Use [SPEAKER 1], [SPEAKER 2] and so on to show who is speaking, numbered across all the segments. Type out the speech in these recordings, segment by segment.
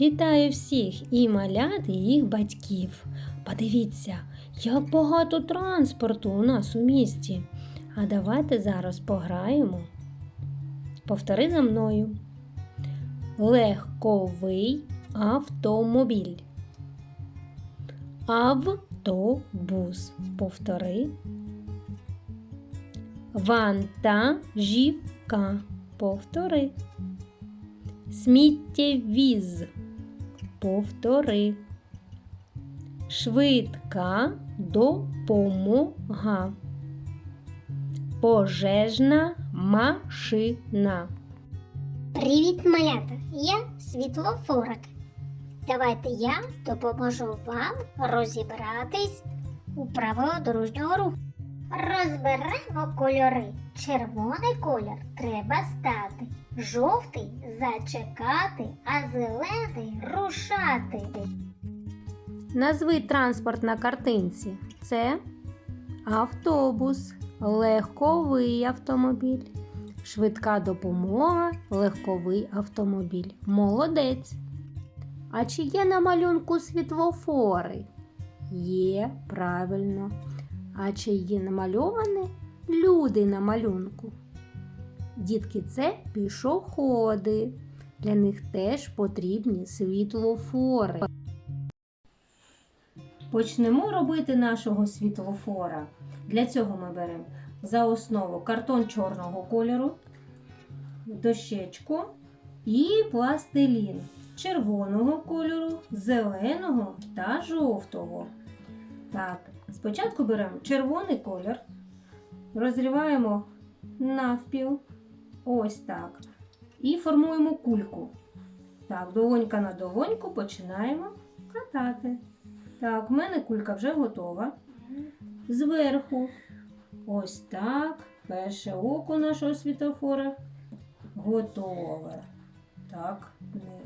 [SPEAKER 1] Вітаю всіх і малят, і їх батьків. Подивіться, як багато транспорту у нас у місті. А давайте зараз пограємо. Повтори за мною. Легковий автомобіль. Автобус. Повтори. Вантажівка. Повтори. Сміттєвіз. Повтори. Швидка допомога. Пожежна машина.
[SPEAKER 2] Привіт, малята! Я світлофорик. Давайте я допоможу вам розібратись у правилах дорожнього руху. Розберемо кольори. Червоний колір треба стати, жовтий зачекати, а зелений рушати.
[SPEAKER 1] Назви транспорт на картинці. Це автобус, легковий автомобіль, швидка допомога, легковий автомобіль. Молодець. А чи є на малюнку світлофори? Є, правильно. А чи є намальовані люди на малюнку? Дітки, це пішоходи. Для них теж потрібні світлофори. Почнемо робити нашого світлофора. Для цього ми беремо за основу картон чорного кольору, дощечку і пластилін червоного кольору, зеленого та жовтого. Так, спочатку беремо червоний колір, розриваємо навпіл, ось так. І формуємо кульку. Так, долонька на долоньку починаємо катати. Так, в мене кулька вже готова. Зверху. Ось так. Перше око нашого світофора готове. Так,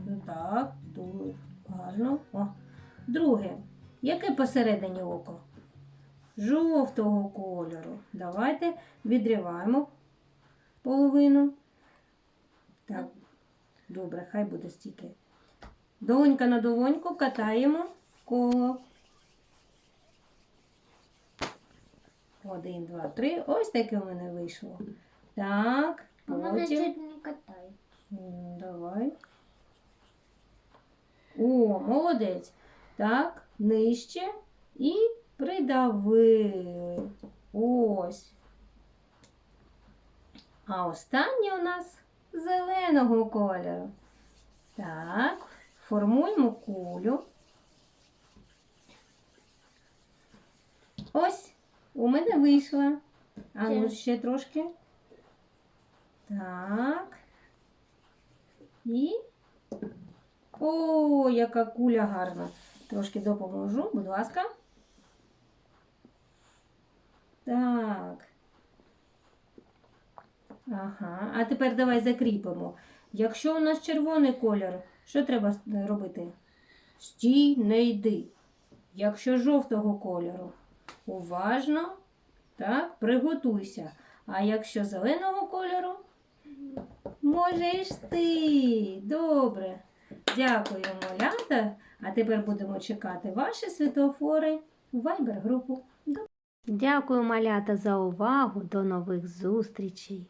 [SPEAKER 1] не- так, дуже гарно. О. Друге. Яке посередині око? Жовтого кольору. Давайте відриваємо половину. Так, добре, хай буде стільки. Долонька на долоньку катаємо коло. Один, два, три. Ось таке в мене вийшло. Так, потім.
[SPEAKER 2] не катає.
[SPEAKER 1] Давай. О, молодець. Так, нижче і придавили. Ось. А останнє у нас зеленого кольору. Так, формуємо кулю. Ось, у мене вийшла. А ну ще трошки. Так. І. О, яка куля гарна. Трошки допоможу, будь ласка. Так. Ага. А тепер давай закріпимо. Якщо у нас червоний колір, що треба робити? Стій, не йди. Якщо жовтого кольору, уважно, так, приготуйся. А якщо зеленого кольору, можеш ти. Добре. Дякую, малята. А тепер будемо чекати ваші світофори у Viber групу. Дякую, малята, за увагу. До нових зустрічей.